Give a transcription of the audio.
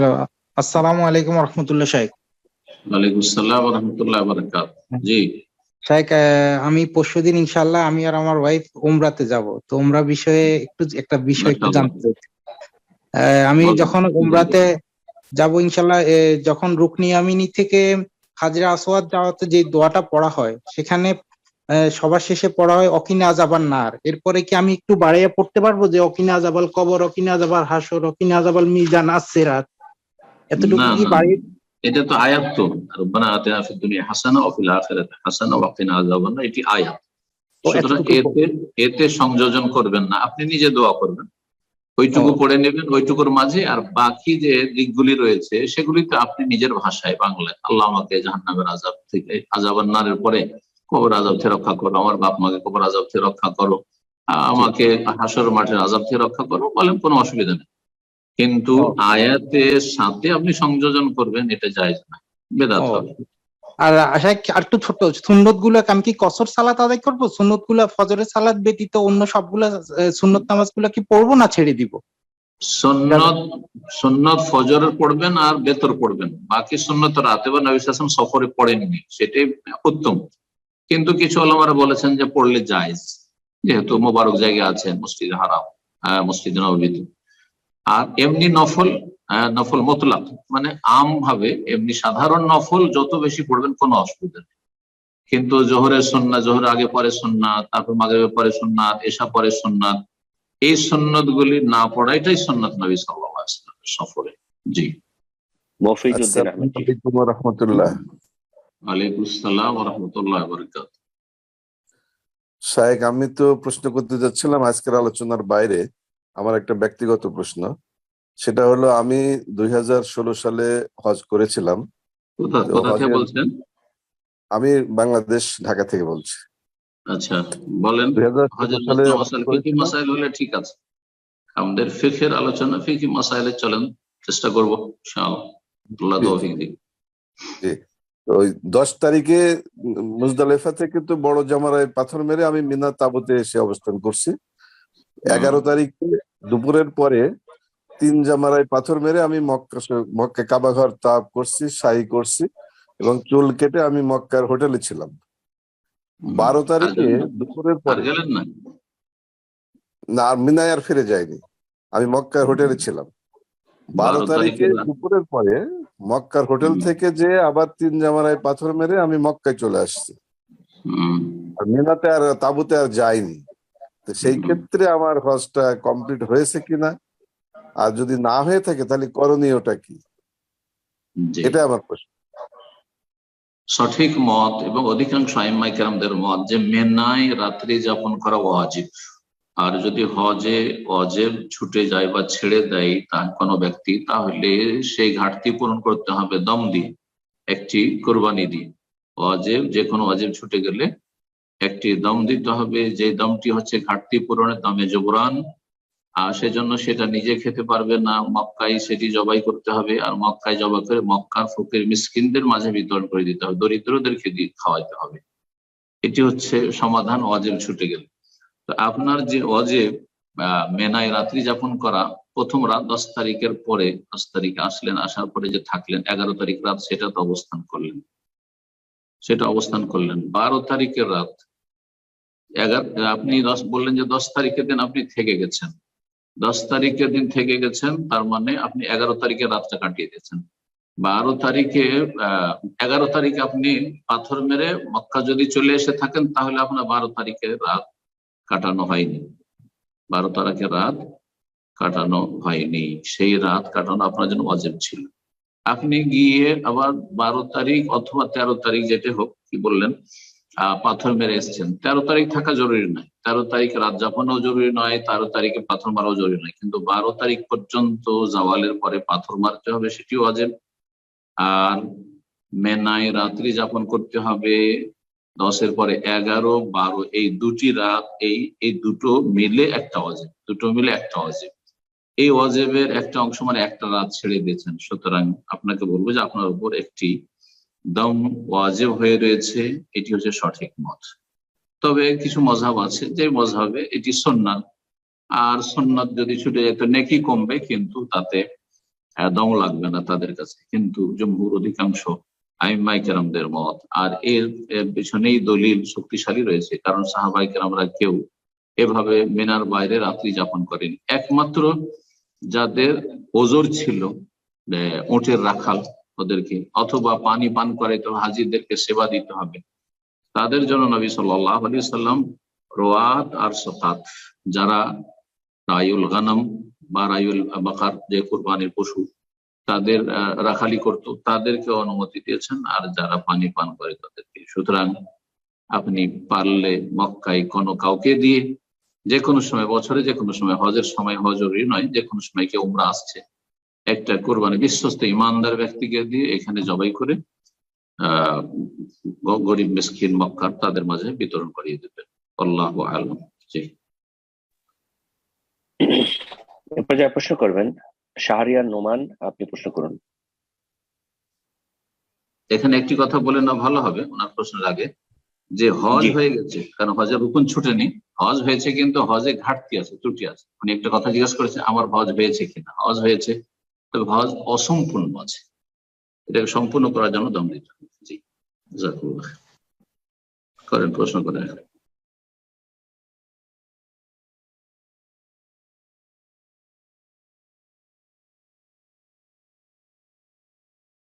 Hello আসসালামু আলাইকুম রহমতুল্লাহ শাহেক ওয়ালাইকুম আসসালাম রহমতুল্লাহ বারাকাত। জি। আহ, আমি পরশুদিন আমি আর আমার ওয়াইফ উমরাতে যাব। তো উমরা বিষয়ে একটু একটা বিষয় একটু জানতে চাই। আমি যখন উমরাতে যাব যখন রুকনি আমিনি থেকে হাজরা আসওয়াদ যাওয়াতে যে দোয়াটা পড়া হয় সেখানে সবার শেষে পড়া হয় অকিনা আজাবাল নার এরপরে কি আমি একটু বাড়াইয়া পড়তে পারব যে অকিনা আজাবাল কবর অকিনা আজাবাল হাসর অকিনা আজাবাল মিজান আসেরাত এতটুকু কি না। এটা তো আয়াত তো। রব্বানা আতিনা ফিদ দুনিয়া হাসানা ওয়া ফিল আখিরাতি হাসানা ওয়া কিনা আযাবান এটি আয়াত। সুতরাং এতে এতে সংযোজন করবেন না। আপনি নিজে দোয়া করবেন। ওইটুকু। পড়ে নেবেন ওইটুকুর মাঝে। আর বাকি যে দিকগুলি রয়েছে সেগুলি তো আপনি নিজের ভাষায় বাংলায়। আল্লাহ আমাকে জাহান্নামের আজাব থেকে আজাবান নারের পরে কবর আজাব থেকে রক্ষা করো। আমার বাপ মাকে কবর আজাব থেকে রক্ষা করো। আমাকে হাসর মাঠের আজাব থেকে রক্ষা করো। বলেন কোনো অসুবিধা নেই। কিন্তু। আয়াতের সাথে আপনি সংযোজন করবেন এটা যায় না। বেদাত হবে। আর আশা আর একটু ছোট সুন্নতগুলো আমি কি কসর সালাত আদায় করব? সুন্নতগুলা ফজরের সালাত ব্যতীত অন্য সবগুলা সুন্নত নামাজগুলা কি পড়ব না ছেড়ে দিব? সন্ন্যত সন্ন্যত ফজরের পড়বেন আর বেতর পড়বেন। বাকি সন্ন্যত রাতে বা নবী সাসম সফরে পড়েননি সেটাই উত্তম। কিন্তু কিছু আলমারা বলেছেন যে পড়লে জায়েজ যেহেতু মোবারক জায়গা আছে মসজিদ হারাম মসজিদ নবীতে আর এমনি নফল আহ, নফল মতলাক মানে আম ভাবে এমনি সাধারণ নফল যত বেশি পড়বেন কোনো অসুবিধা নেই। কিন্তু জোহরের সন্না জোহর আগে পরে সন্ন্যাত তারপর মাগরিবের পরে সন্ন্যাত এসা পরে সন্ন্যাত এই সন্ন্যত গুলি না পড়াইটাই সন্ন্যত নবী সাল্লাল্লাহু আলাইহি ওয়াসাল্লামের সফরে। জি। আমি তো প্রশ্ন করতে যাচ্ছিলাম আজকের আলোচনার বাইরে। আমার একটা ব্যক্তিগত প্রশ্ন। সেটা হলো আমি দুই হাজার ষোলো সালে হজ করেছিলাম। আমি বাংলাদেশ ঢাকা থেকে বলছি। আচ্ছা বলেন। দুই সালে মাসাইল ফিকি করেছিলাম। মাসাইল হলে ঠিক আছে? আমাদের ফিকের আলোচনা ফিকি মাসাইলে চলেন চেষ্টা করব জি, ওই দশ তারিখে মুজদালেফা থেকে তো বড় জামারায় পাথর মেরে আমি মিনা তাবুতে এসে অবস্থান করছি। এগারো তারিখে দুপুরের পরে তিন জামারায় পাথর মেরে আমি মক্কা মক্কা কাবাঘর তাপ করছি সাই করছি এবং চুল কেটে আমি মক্কার হোটেলে ছিলাম। বারো তারিখে? দুপুরের পরে না? মিনায় আর ফিরে যায়নি আমি মক্কার হোটেলে ছিলাম। বারো তারিখে তারিখে দুপুরের পরে মক্কার হোটেল থেকে যে আবার তিন জামারায় পাথর মেরে আমি মক্কায় চলে আসছি। আর মিনাতে আর তাবুতে আর যাইনি। তো সেই। ক্ষেত্রে আমার হজটা কমপ্লিট হয়েছে কিনা? আর যদি না হয়ে থাকে তাহলে করণীয়টা কি। এটা আমার প্রশ্ন। সঠিক মত এবং অধিকাংশ কেরামদের মত যে মেনায় রাত্রি যাপন করা ওয়াজিব। আর যদি হজে অজেব ছুটে যায় বা ছেড়ে দেয় তার কোনো ব্যক্তি তাহলে সেই ঘাটতি পূরণ করতে হবে দম দিয়ে একটি কোরবানি দিয়ে। অজেব যে কোনো অজেব ছুটে গেলে একটি দম দিতে হবে। যে দমটি হচ্ছে ঘাটতি পূরণের দমে জবরান। আর সেজন্য সেটা নিজে খেতে পারবে না। মক্কায় সেটি জবাই করতে হবে। আর মক্কায় জবাই করে মক্কার ফকির মিসকিনদের মাঝে বিতরণ করে দিতে হবে। দরিদ্রদেরকে খাওয়াইতে হবে। এটি হচ্ছে সমাধান অজেব ছুটে গেলে। তো আপনার যে অজেব মেনায় রাত্রি যাপন করা, প্রথম রাত দশ তারিখের পরে, দশ তারিখে আসলেন, আসার পরে যে থাকলেন, এগারো তারিখ রাত সেটা তো অবস্থান করলেন। সেটা অবস্থান করলেন। বারো তারিখের রাত আপনি দশ বললেন যে দশ তারিখের দিন আপনি থেকে গেছেন। দশ তারিখের দিন থেকে গেছেন, তার মানে আপনি এগারো তারিখে রাতটা কাটিয়ে দিয়েছেন। বারো তারিখে, আহ, এগারো তারিখে আপনি পাথর মেরে মক্কা যদি চলে এসে থাকেন, তাহলে আপনার বারো তারিখে রাত কাটানো হয়নি। বারো তারিখে রাত কাটানো হয়নি। সেই রাত কাটানো আপনার জন্য অজেব ছিল। আপনি গিয়ে আবার বারো তারিখ অথবা তেরো তারিখ যেটা হোক, কি বললেন পাথর মেরে এসছেন। তেরো তারিখ থাকা জরুরি নয়। তেরো তারিখ রাত যাপনও জরুরি নয়, তেরো তারিখে পাথর মারাও জরুরি নয়। কিন্তু বারো তারিখ পর্যন্ত জাওয়ালের পরে পাথর মারতে হবে সেটিও অজেব আর মেনায় রাত্রি যাপন করতে হবে। দশের পরে এগারো, বারো, এই দুটি রাত, এই এই দুটো মিলে একটা অজেব দুটো মিলে একটা অজেব এই অজেবের একটা অংশ মানে একটা রাত ছেড়ে দিয়েছেন। সুতরাং আপনাকে বলব যে আপনার উপর একটি দম ওয়াজেব হয়ে রয়েছে, এটি হচ্ছে সঠিক মত। তবে কিছু মজাব আছে, যে মজাবে এটি সন্ন্যাত আর সন্ন্যত যদি ছুটে যায় তো নেকি কমবে, কিন্তু তাতে দম লাগবে না তাদের কাছে। কিন্তু জম্মুর অধিকাংশ আইমাই কেরামদের মত। আর এর পিছনেই দলিল শক্তিশালী রয়েছে, কারণ সাহাবাই কেরামরা কেউ এভাবে মেনার বাইরে রাত্রি যাপন করেনি। একমাত্র যাদের ওজোর ছিল ওটের রাখাল ওদেরকে অথবা পানি পান করে তো হাজিরদেরকে সেবা দিতে হবে। তাদের জন্য নবী সাল্লাহ আলী সাল্লাম রোয়াত আর সকাত যারা রায়ুল গানম বা রায়ুল বাকার, যে কোরবানির পশু, তাদের রাখালি করত, তাদেরকে অনুমতি দিয়েছেন, আর যারা পানি পান করে তাদেরকে। সুতরাং আপনি পারলে মক্কায় কোনো কাউকে দিয়ে যে কোনো সময় বছরে যে কোনো সময় হজের সময় হজ জরুরি নয় যে কোনো সময় কেউ উমরা আসছে একটা কোরবানি বিশ্বস্ত ইমানদার ব্যক্তিকে দিয়ে এখানে জবাই করে আহ গরিব মিসকিন মক্কার তাদের মাঝে বিতরণ করিয়ে দেবেন। আল্লাহ আলম। জি। পর্যায়ে প্রশ্ন করবেন শাহরিয়ার নোমান আপনি প্রশ্ন করুন। এখানে একটি কথা বলে না ভালো হবে ওনার প্রশ্নের আগে। যে হজ হয়ে গেছে কারণ হজের রুকুন ছুটেনি। হজ হয়েছে কিন্তু হজে ঘাটতি আছে ত্রুটি আছে। উনি একটা কথা জিজ্ঞেস করেছেন আমার হজ হয়েছে কিনা? হজ হয়েছে। তবে হজ অসম্পূর্ণ আছে। এটাকে সম্পূর্ণ করার জন্য দম দিতে হবে জি। করেন, প্রশ্ন করেন।